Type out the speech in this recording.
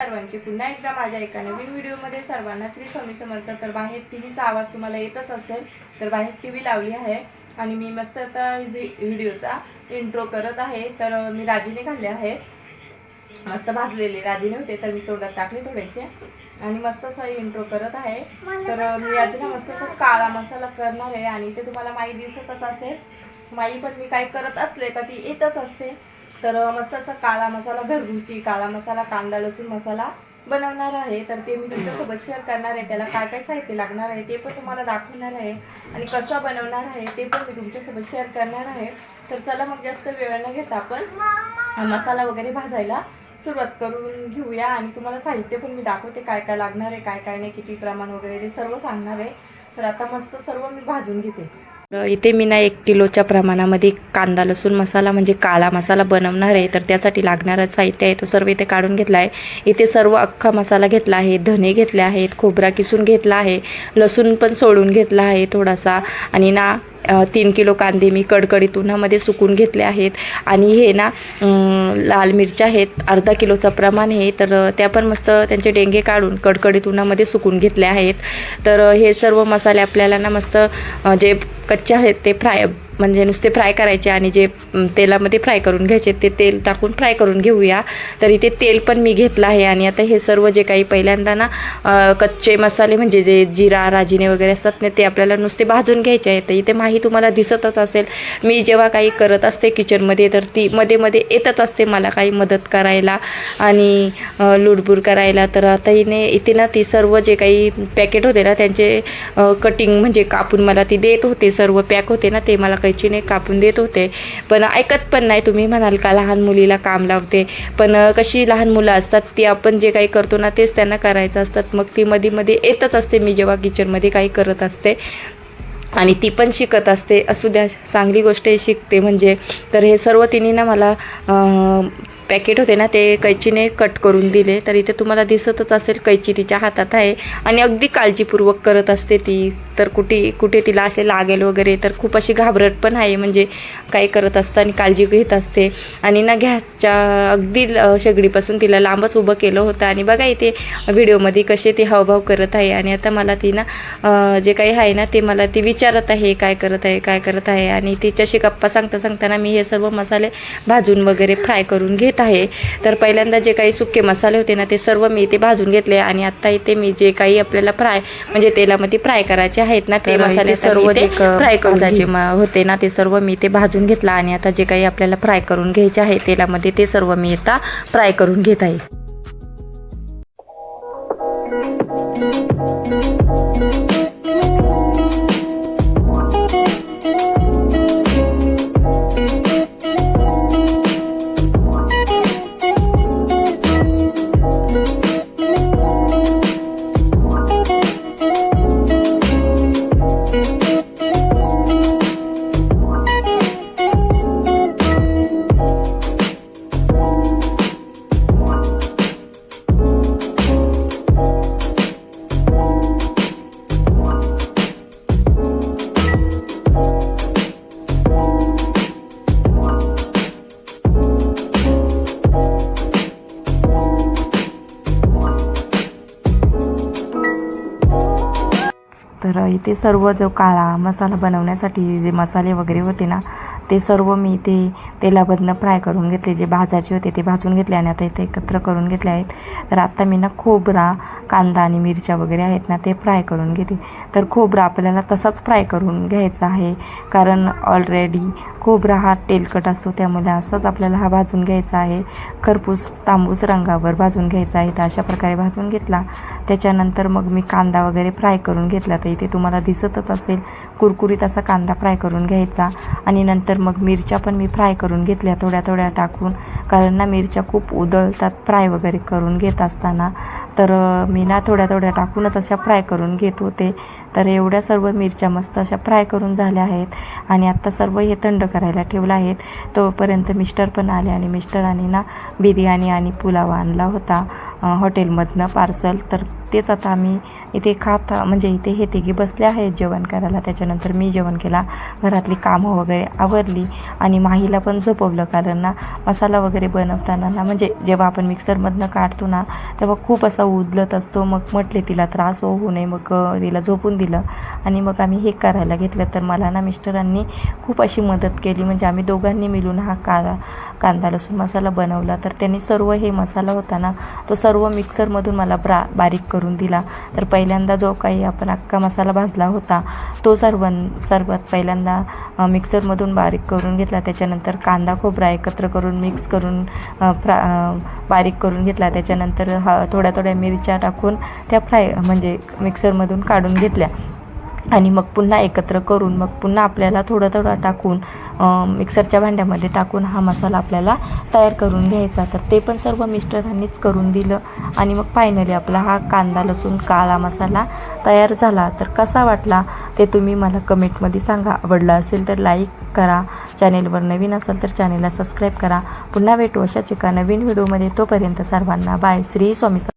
सर्वांचे पुन्हा एकदा माझ्या एका नवीन व्हिडिओमध्ये सर्वांना श्री स्वामी समर्थ. तर बाहेर टी व्हीचा आवाज तुम्हाला येतच असेल तर बाहेर टी व्ही लावली आहे आणि मी मस्त आता व्हिडिओचा इंट्रो करत आहे. तर मी राजीने खाल्ले आहे. मस्त भाजलेले राजीने होते तर मी तोंडात टाकले थोडेसे आणि मस्त असं इंट्रो करत आहे. तर मी आज ना मस्त असं काळा मसाला करणार आहे आणि ते तुम्हाला माई दिसतच असेल. माई पण मी काही करत असले का ती येतच असते. तर मस्त असा काळा मसाला घरगुती काळा मसाला कांदा लसूण मसाला बनवणार आहे. तर ते मी तुमच्यासोबत शेअर करणार आहे. त्याला काय काय साहित्य लागणार आहे ते पण तुम्हाला दाखवणार आहे. आणि कसं बनवणार आहे ते पण मी तुमच्यासोबत शेअर करणार आहे. तर चला मग जास्त वेळ न घेता आपण. मसाला वगैरे भाजायला सुरुवात करून घेऊया. आणि तुम्हाला साहित्य पण मी दाखवते काय काय लागणार आहे काय काय नाही किती प्रमाण वगैरे ते सर्व सांगणार आहे. तर आता मस्त सर्व मी भाजून घेते. इथे मी ना एक किलोच्या प्रमाणामध्ये कांदा लसूण मसाला म्हणजे काळा मसाला बनवणार आहे. तर त्यासाठी लागणारं साहित्य आहे तो सर्व इथे काढून घेतला आहे इथे सर्व अख्खा मसाला घेतला आहे धने घेतले आहेत खोबरा किसून घेतला आहे लसूण पण सोडून घेतला आहे थोडासा. आणि ना तीन किलो कांदे मी कडकडीत उन्हामध्ये सुकून घेतले आहेत. आणि हे ना लाल मिरच्या आहेत अर्धा किलोचं प्रमाण आहे. तर त्या पण मस्त त्यांचे डेंगे काढून कडकडीत उन्हामध्ये सुकून घेतले आहेत. तर हे सर्व मसाले आपल्याला ना मस्त जे कच्चे आहेत ते फ्राय म्हणजे नुसते फ्राय करायचे आणि जे तेलामध्ये फ्राय करून घ्यायचे ते तेल टाकून फ्राय करून घेऊया. तर इथे तेल पण मी घेतलं आहे आणि आता हे सर्व जे काही पहिल्यांदा ना कच्चे मसाले म्हणजे जे जिरा राजिने वगैरे असतात ना ते आपल्याला नुसते भाजून घ्यायचे आहेत. तर इथे माही तुम्हाला दिसतच असेल. मी जेव्हा काही करत असते किचनमध्ये तर ती मध्ये मध्ये येतच असते मला काही मदत करायला आणि लुडबुड करायला. तर आता हिने इथे ना ती सर्व जे काही पॅकेट होते ना त्यांचे कटिंग म्हणजे कापून मला ती देत होते सर्व पॅक होते ना ते मला काही कैचीने कापून देत होते. पण ऐकत पण नाही. तुम्ही म्हणाल का लहान मुलीला काम लावते? पण कशी लहान मुलं असतात ती आपण जे काही करतो ना तेच त्यांना करायचं असतात मग ती मध्ये मध्ये येतच असते. मी जेव्हा किचनमध्ये काही करत असते आणि ती पण शिकत असते. असू द्या चांगली गोष्ट शिकते. म्हणजे तर हे सर्व तिने ना मला पॅकेट होते ना ते कैचीने कट करून दिले. तर इथे तुम्हाला दिसतच असेल कैची तिच्या हातात आहे. आणि अगदी काळजीपूर्वक करत असते ती. तर कुठे कुठे तिला असे लागेल वगैरे तर खूप अशी घाबरट पण आहे. म्हणजे काही करत असतं आणि काळजी घेत असते. आणि ना घ्याच्या अगदी ल- शेगडीपासून तिला लांबच उभं केलं होतं. आणि बघा इथे व्हिडिओमध्ये कसे ती हावभाव करत आहे. आणि आता मला ती ना जे काही आहे ना ते मला ती विचारत आहे. काय करत आहे काय करत आहे. आणि तिच्याशी गप्पा सांगता सांगताना मी हे सर्व मसाले भाजून वगैरे फ्राय करून घेत आहे. तर पहिल्यांदा जे काही सुके मसाले होते ना ते सर्व मी इथे भाजून घेतले आणि आता इथे मी जे काही आपल्याला फ्राय म्हणजे तेलामध्ये फ्राय करायचे आहेत ना ते मसाले सर्व फ्राय म- होते ना ते सर्व मी ते भाजून घेतला आणि आता जे काही आपल्याला फ्राय करून घ्यायचे आहे तेलामध्ये ते सर्व मी आता फ्राय करून घेत आहे. तर इथे सर्व जो काळा मसाला बनवण्यासाठी जे मसाले वगैरे होते ना ते सर्व मी इथे तेलाबदनं फ्राय करून घेतले. जे भाजायचे होते ते भाजून घेतले आणि आता इथे एकत्र करून घेतले आहेत. तर आत्ता मी ना खोबरा कांदा आणि मिरच्या वगैरे आहेत ना ते फ्राय करून घेते. तर खोबरा आपल्याला तसाच फ्राय करून घ्यायचा आहे. कारण ऑलरेडी खोबरा हा तेलकट असतो त्यामुळे असाच आपल्याला हा भाजून घ्यायचा आहे. खरपूस तांबूस रंगावर भाजून घ्यायचा आहे. तर अशा प्रकारे भाजून घेतला. त्याच्यानंतर मग मी कांदा वगैरे फ्राय करून घेतला. तर ते तुम्हाला दिसतच असेल. कुरकुरीत असा कांदा फ्राय करून घ्यायचा. आणि नंतर मग मिरच्या पण मी फ्राय करून घेतल्या थोड्या थोड्या टाकून. कारण ना मिरच्या खूप उदळतात फ्राय वगैरे करून घेत असताना. तर मी ना थोड्या थोड्या टाकूनच अशा फ्राय करून घेत होते. तर एवढ्या सर्व मिरच्या मस्त अशा फ्राय करून झाल्या आहेत. आणि आत्ता सर्व हे थंड करायला ठेवलं आहेत. तोपर्यंत मिस्टर पण आले आणि मिस्टरांनी ना बिर्याणी आणि पुलाव आणला होता. हॉटेलमधनं पार्सल. तर तेच आता आम्ही इथे खात म्हणजे इथे हे तिघी बसले आहेत जेवण करायला. त्याच्यानंतर मी जेवण केला. घरातली कामं वगैरे आवरली आणि माहीला पण झोपवलं. कारण ना मसाला वगैरे बनवताना ना म्हणजे जेव्हा आपण मिक्सरमधनं काढतो ना तेव्हा खूप असा उदलत असतो. मग म्हटले तिला त्रास होऊ नये. मग तिला झोपून दिलं आणि मग आम्ही हे करायला घेतलं. तर मला ना मिस्टरांनी खूप अशी मदत केली. म्हणजे आम्ही दोघांनी मिळून हा काळा कांदा लसूण मसाला बनवला तर त्यांनी सर्व हे मसाला होता ना तो सर्व मिक्सरमधून मला ब्रा बारीक करून दिला. तर पहिल्यांदा जो काही आपण अख्खा मसाला भाजला होता तो सर्व सर्वात पहिल्यांदा मिक्सरमधून बारीक करून घेतला. त्याच्यानंतर कांदा खोबरा एकत्र करून मिक्स करून फ्रा बारीक करून घेतला. त्याच्यानंतर हा थोड्या थोड्या मिरच्या टाकून त्या फ्राय म्हणजे मिक्सरमधून काढून घेतल्या. आणि मग पुन्हा एकत्र करून मग पुन्हा आपल्याला थोडं थोडं टाकून मिक्सरच्या भांड्यामध्ये टाकून हा मसाला आपल्याला तयार करून घ्यायचा. तर ते पण सर्व मिस्टरांनीच करून दिलं आणि मग फायनली आपला हा कांदा लसूण काळा मसाला तयार झाला. तर कसा वाटला ते तुम्ही मला कमेंटमध्ये सांगा. आवडला असेल तर लाईक करा. चॅनेलवर नवीन असेल तर चॅनेलला सबस्क्राईब करा. पुन्हा भेटू अशाच एका नवीन व्हिडिओमध्ये तोपर्यंत सर्वांना बाय श्री स्वामी